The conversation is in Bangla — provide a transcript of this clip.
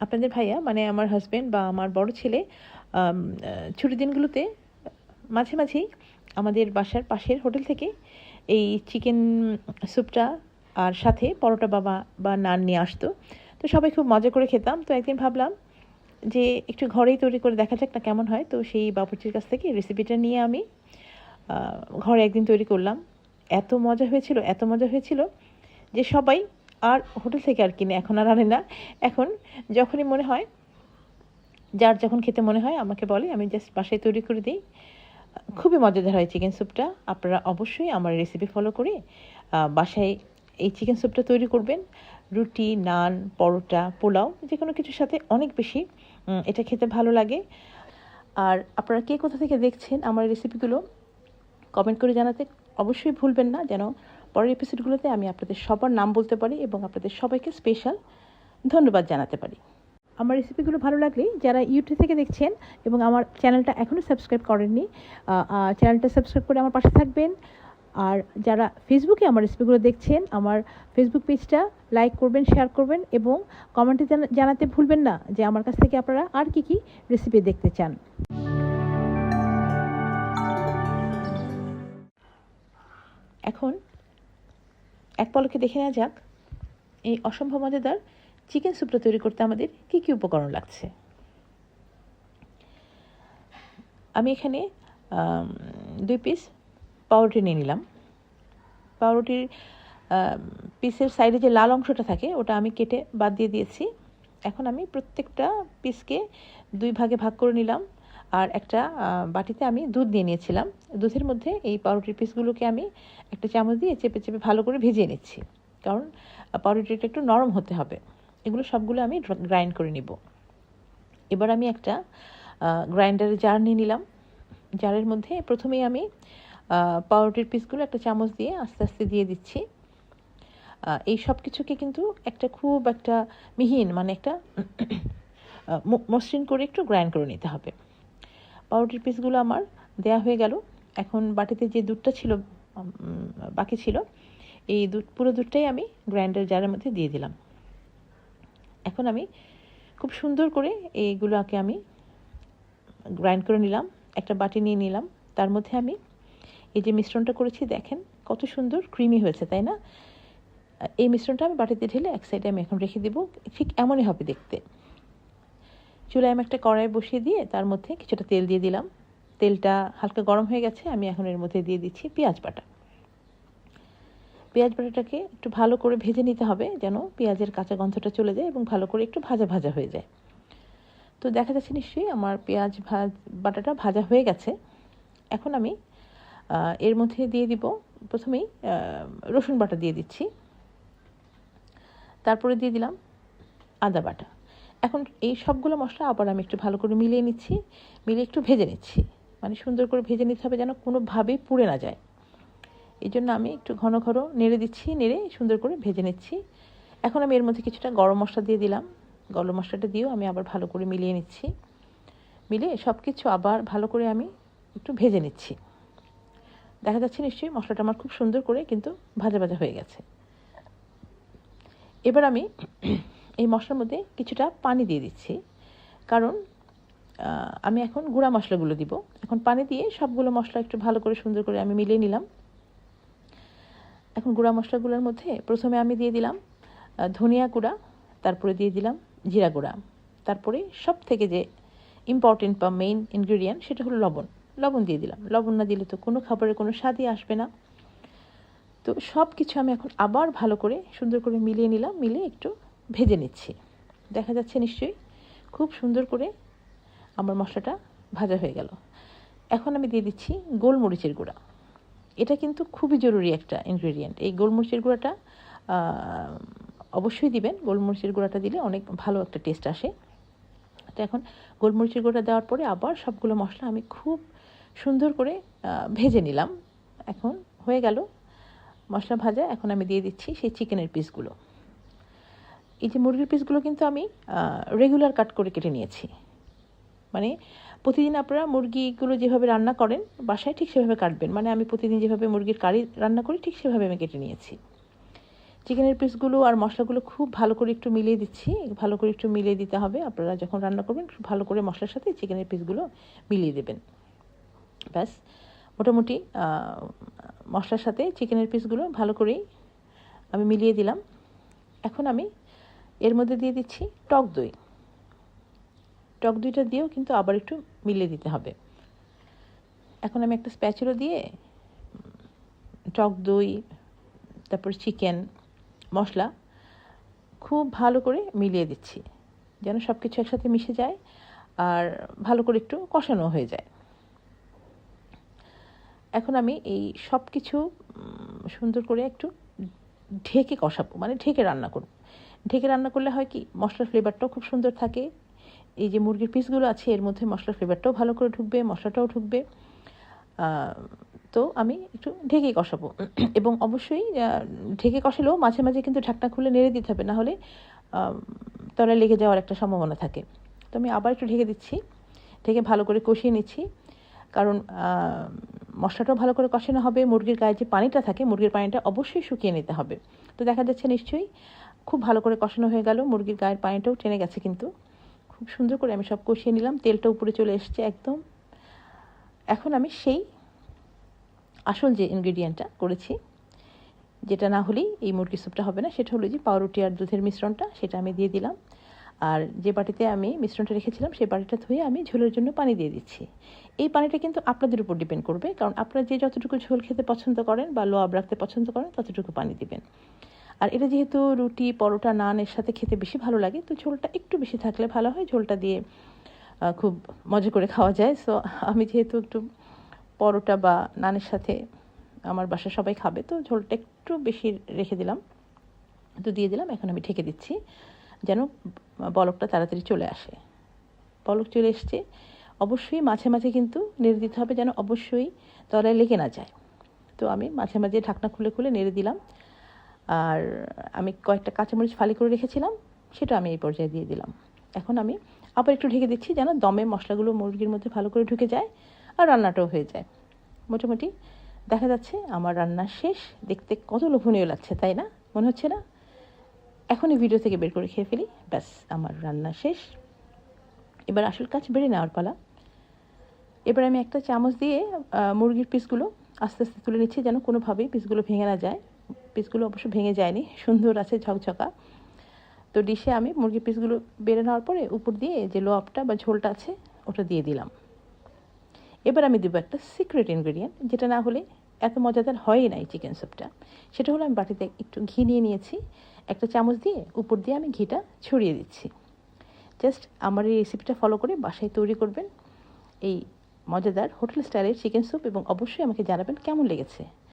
আপনাদের ভাইয়া মানে আমার হাজব্যান্ড বা আমার বড় ছেলে ছুটির দিনগুলোতে মাঝে মাঝেই আমাদের বাসার পাশের হোটেল থেকে এই চিকেন স্যুপটা আর সাথে পরোটা বাবা বা নান নিয়ে আসতো। তো সবাই খুব মজা করে খেতাম। তো একদিন ভাবলাম যে একটু ঘরেই তৈরি করে দেখা যাক না কেমন হয়। তো সেই বাবুর্চির কাছ থেকে রেসিপিটা নিয়ে আমি ঘরে একদিন তৈরি করলাম। এত মজা হয়েছিল, এত মজা হয়েছিল যে সবাই আর হোটেল থেকে আর কিনে, এখন আর আনে না। এখন যখনই মনে হয়, যার যখন খেতে মনে হয়, আমাকে বলে, আমি জাস্ট বাসায় তৈরি করে দিই। খুবই মজাদার হয় চিকেন স্যুপটা আপনারা অবশ্যই আমার রেসিপি ফলো করে বাসায় এই চিকেন স্যুপটা তৈরি করবেন। রুটি, নান, পরোটা, পোলাও যে কোনো কিছুর সাথে অনেক বেশি এটা খেতে ভালো লাগে। আর আপনারা কে কোথা থেকে দেখছেন আমার রেসিপিগুলো কমেন্ট করে জানাতে অবশ্যই ভুলবেন না। যেন পরের এপিসোডগুলোতে আমি আপনাদের সবার নাম বলতে পারি এবং আপনাদের সবাইকে স্পেশাল ধন্যবাদ জানাতে পারি। আমার রেসিপিগুলো ভালো লাগলে যারা ইউটিউব থেকে দেখছেন এবং আমার চ্যানেলটা এখনও সাবস্ক্রাইব করেননি চ্যানেলটা সাবস্ক্রাইব করে আমার পাশে থাকবেন। আর যারা ফেসবুকে আমার রেসিপিগুলো দেখছেন, আমার ফেসবুক পেজটা লাইক করবেন শেয়ার করবেন এবং কমেন্টে জানা- জানাতে ভুলবেন না যে আমার কাছ থেকে আপনারা আর কি কি রেসিপি দেখতে চান। এখন এক পলকে দেখে নেওয়া যাক, এই অসম্ভব মজাদার চিকেন স্যুপটা তৈরি করতে আমাদের কী কী উপকরণ লাগছে। আমি এখানে দুই পিস পাউরুটি নিয়ে নিলাম। পাউরুটির পিসের সাইডে যে লাল অংশটা থাকে, ওটা আমি কেটে বাদ দিয়ে দিয়েছি। এখন আমি প্রত্যেকটা পিসকে দুই ভাগে ভাগ করে নিলাম। আর একটা বাটিতে আমি দুধ দিয়ে নিয়েছিলাম। দুধের মধ্যে এই পাউরুটির পিসগুলোকে আমি একটা চামচ দিয়ে চেপে চেপে ভালো করে ভিজিয়ে নিচ্ছি। কারণ পাউরুটিটা একটু নরম হতে হবে। এগুলো সবগুলো আমি গ্রাইন্ড করে নিব। এবার আমি একটা গ্রাইন্ডারের জার নিয়ে নিলাম। জারের মধ্যে প্রথমেই আমি পাউরুটির পিসগুলো একটা চামচ দিয়ে আস্তে আস্তে দিয়ে দিচ্ছি। এই সব কিছুকে কিন্তু একটা খুব একটা মিহিন মানে একটা মসৃণ করে একটু গ্রাইন্ড করে নিতে হবে। পাউরুটির পিসগুলো আমার দেয়া হয়ে গেল। এখন বাটিতে যে দুধটা ছিল বাকি ছিল, এই দুধ, পুরো দুধটাই আমি গ্রাইন্ডার জারের মধ্যে দিয়ে দিলাম। এখন আমি খুব সুন্দর করে এইগুলোকে আমি গ্রাইন্ড করে নিলাম, একটা বাটি নিয়ে নিলাম। তার মধ্যে আমি এই যে মিশ্রণটা করেছি, দেখেন কত সুন্দর ক্রিমি হয়েছে, তাই না? এই মিশ্রণটা আমি বাটিতে ঢেলে এক সাইডে আমি এখন রেখে দিব। ঠিক এমনই হবে দেখতে। চুলায় আমি একটা কড়াই বসিয়ে দিয়ে তার মধ্যে কিছুটা তেল দিয়ে দিলাম। তেলটা হালকা গরম হয়ে গেছে, আমি এখন এর মধ্যে দিয়ে দিচ্ছি পেঁয়াজ বাটা। পেঁয়াজ বাটাটাকে একটু ভালো করে ভেজে নিতে হবে যেন পেঁয়াজের কাঁচা গন্ধটা চলে যায় এবং ভালো করে একটু ভাজা ভাজা হয়ে যায়। তো দেখা যাচ্ছে নিশ্চয়ই আমার পেঁয়াজ ভাজ, বাটাটা ভাজা হয়ে গেছে। এখন আমি এর মধ্যে দিয়ে দিব, প্রথমেই রসুন বাটা দিয়ে দিচ্ছি। তারপরে দিয়ে দিলাম আদা বাটা। এখন এই সবগুলো মশলা আবার আমি একটু ভালো করে মিলিয়ে নিচ্ছি, মিলিয়ে একটু ভেজে নিচ্ছি। মানে সুন্দর করে ভেজে নিতে হবে যেন কোনোভাবেই পুড়ে না যায়। এই জন্য আমি একটু ঘন ঘন নেড়ে দিচ্ছি, নেড়ে সুন্দর করে ভেজে নিচ্ছি। এখন আমি এর মধ্যে কিছুটা গরম মশলা দিয়ে দিলাম। গরম মশলাটা দিয়েও আমি আবার ভালো করে মিলিয়ে নিচ্ছি। মিলিয়ে সব কিছু আবার ভালো করে আমি একটু ভেজে নিচ্ছি। দেখা যাচ্ছে নিশ্চয়ই মশলাটা আমার খুব সুন্দর করে কিন্তু ভাজা ভাজা হয়ে গেছে। এবার আমি এই মশলার মধ্যে কিছুটা পানি দিয়ে দিচ্ছি। কারণ আমি এখন গুঁড়া মশলাগুলো দিব। এখন পানি দিয়ে সবগুলো মশলা একটু ভালো করে সুন্দর করে আমি মিলিয়ে নিলাম। এখন গুঁড়া মশলাগুলোর মধ্যে প্রথমে আমি দিয়ে দিলাম ধনিয়া গুঁড়া, তারপরে দিয়ে দিলাম জিরা গুঁড়া। তারপরে সব থেকে যে ইম্পর্টেন্ট বা মেইন ইনগ্রেডিয়েন্ট সেটা হলো লবণ। লবণ দিয়ে দিলাম। লবণ না দিলে তো কোনো খাবারের কোনো স্বাদই আসবে না। তো সব কিছু আমি এখন আবার ভালো করে সুন্দর করে মিলিয়ে নিলাম। মিলিয়ে একটু ভেজে নিচ্ছি। দেখা যাচ্ছে নিশ্চয়ই খুব সুন্দর করে আমার মশলাটা ভাজা হয়ে গেল। এখন আমি দিয়ে দিচ্ছি গোলমরিচের গুঁড়া। এটা কিন্তু খুবই জরুরি একটা ইনগ্রেডিয়েন্ট এই গোলমরিচের গুঁড়াটা অবশ্যই দিবেন। গোলমরিচের গুঁড়াটা দিলে অনেক ভালো একটা টেস্ট আসে। তো এখন গোলমরিচের গুঁড়া দেওয়ার পরে আবার সবগুলো মশলা আমি খুব সুন্দর করে ভেজে নিলাম। এখন হয়ে গেল মশলা ভাজা। এখন আমি দিয়ে দিচ্ছি সেই চিকেনের পিসগুলো এই যে মুরগির পিসগুলো কিন্তু আমি রেগুলার কাট করে কেটে নিয়েছি। মানে প্রতিদিন আপনারা মুরগিগুলো যেভাবে রান্না করেন বাসায় ঠিক সেভাবে কাটবেন। মানে আমি প্রতিদিন যেভাবে মুরগির কারি রান্না করি ঠিক সেভাবে আমি কেটে নিয়েছি। চিকেনের পিসগুলো আর মশলাগুলো খুব ভালো করে একটু মিলিয়ে দিচ্ছি। ভালো করে একটু মিলিয়ে দিতে হবে। আপনারা যখন রান্না করবেন একটু ভালো করে মশলার সাথে চিকেনের পিসগুলো মিলিয়ে দেবেন। ব্যাস। মোটামুটি মশলার সাথে চিকেনের পিসগুলো ভালো করেই আমি মিলিয়ে দিলাম। এখন আমি এর মধ্যে দিয়ে দিচ্ছি টক দই। টক দইটা দিয়েও কিন্তু আবার একটু মিলিয়ে দিতে হবে। এখন আমি একটা স্প্যাচুলো দিয়ে টক দই, তারপর চিকেন, মশলা খুব ভালো করে মিলিয়ে দিচ্ছি, যেন সব কিছু একসাথে মিশে যায় আর ভালো করে একটু কষানো হয়ে যায়। এখন আমি এই সব কিছু সুন্দর করে একটু ঢেকে কষাবো মানে ঢেকে রান্না করব। ঢেকে রান্না করলে হয় কি, মশলার ফ্লেভারটাও খুব সুন্দর থাকে। এই যে মুরগির পিসগুলো আছে, এর মধ্যে মশলার ফ্লেভারটাও ভালো করে ঢুকবে, মশলাটাও ঢুকবে। তো আমি একটু ঢেকে কষাবো। এবং অবশ্যই ঢেকে কষালেও মাঝে মাঝে কিন্তু ঢাকনা খুলে নেড়ে দিতে হবে, নাহলে তলায় লেগে যাওয়ার একটা সম্ভাবনা থাকে। তো আমি আবার একটু ঢেকে দিচ্ছি। ঢেকে ভালো করে কষিয়ে নিচ্ছি। কারণ মশলাটাও ভালো করে কষানো হবে, মুরগির গায়ে যে পানিটা থাকে, মুরগির পানিটা অবশ্যই শুকিয়ে নিতে হবে। তো দেখা যাচ্ছে নিশ্চয়ই খুব ভালো করে কষানো হয়ে গেল, মুরগির গায়ের পানিটাও টেনে গেছে কিন্তু। খুব সুন্দর করে আমি সব কষিয়ে নিলাম, তেলটা উপরে চলে এসছে একদম। এখন আমি সেই আসল যে ইনগ্রিডিয়েন্টটা করেছি, যেটা না হলেই এই মুরগির স্যুপটা হবে না, সেটা হলো যে পাউরুটি আর দুধের মিশ্রণটা, সেটা আমি দিয়ে দিলাম। আর যে বাটিতে আমি মিশ্রণটা রেখেছিলাম, সেই বাটিটা ধুয়ে আমি ঝোলের জন্য পানি দিয়ে দিচ্ছি। এই পানিটা কিন্তু আপনাদের উপর ডিপেন্ড করবে, কারণ আপনারা যে যতটুকু ঝোল খেতে পছন্দ করেন বা লোয়াব রাখতে পছন্দ করেন, ততটুকু পানি দিবেন। আর এটা যেহেতু রুটি, পরোটা নানের সাথে খেতে বেশি ভালো লাগে, তো ঝোলটা একটু বেশি থাকলে ভালো হয়। ঝোলটা দিয়ে খুব মজা করে খাওয়া যায়। সো আমি যেহেতু একটু পরোটা বা নানের সাথে আমার বাসা সবাই খাবে, তো ঝোলটা একটু বেশি রেখে দিলাম। তো দিয়ে দিলাম, এখন আমি ঢেকে দিচ্ছি, যেন বলকটা তাড়াতাড়ি চলে আসে। বলক চলে এসছে। অবশ্যই মাঝে মাঝে কিন্তু নেড়ে দিতে হবে, যেন অবশ্যই তলায় লেগে না যায়। তো আমি মাঝে মাঝে ঢাকনা খুলে খুলে নেড়ে দিলাম। আর আমি কয়েকটা কাঁচামরিচ ফালি করে রেখেছিলাম, সেটা আমি এই পর্যায়ে দিয়ে দিলাম। এখন আমি আবার একটু ঢেকে দিচ্ছি যেন দমে মশলাগুলো মুরগির মধ্যে ভালো করে ঢুকে যায় আর রান্নাটাও হয়ে যায়। মোটামুটি দেখা যাচ্ছে আমার রান্না শেষ। দেখতে কত লোভনীয় লাগছে, তাই না? মনে হচ্ছে না? এখনই ভিডিও থেকে বের করে খেয়ে ফেলি। ব্যাস, আমার রান্না শেষ। এবার আসল কাজ বেড়ে নেওয়ার পালা। এবার আমি একটা চামচ দিয়ে মুরগির পিসগুলো আস্তে আস্তে তুলে নিচ্ছি যেন কোনোভাবেই পিসগুলো ভেঙে না যায়। পিসগুলো অবশ্য ভেঙে যায়নি, সুন্দর আছে ঝকঝকা। তো ডিশে আমি মুরগির পিসগুলো বেড়ে নেওয়ার পরে উপর দিয়ে যে লোয়াপটা বা ঝোলটা আছে, ওটা দিয়ে দিলাম। এবার আমি দেবো একটা সিক্রেট ইনগ্রেডিয়েন্ট যেটা না হলে এত মজাদার হয়ই না এই চিকেন স্যুপটা সেটা হলো আমি বাটিতে একটু ঘি নিয়ে নিয়েছি, একটা চামচ দিয়ে উপর দিয়ে আমি ঘিটা ছড়িয়ে দিচ্ছি। জাস্ট আমার এই রেসিপিটা ফলো করে বাসায় তৈরি করবেন এই মজাদার হোটেল স্টাইলের চিকেন স্যুপ এবং অবশ্যই আমাকে জানাবেন কেমন লেগেছে।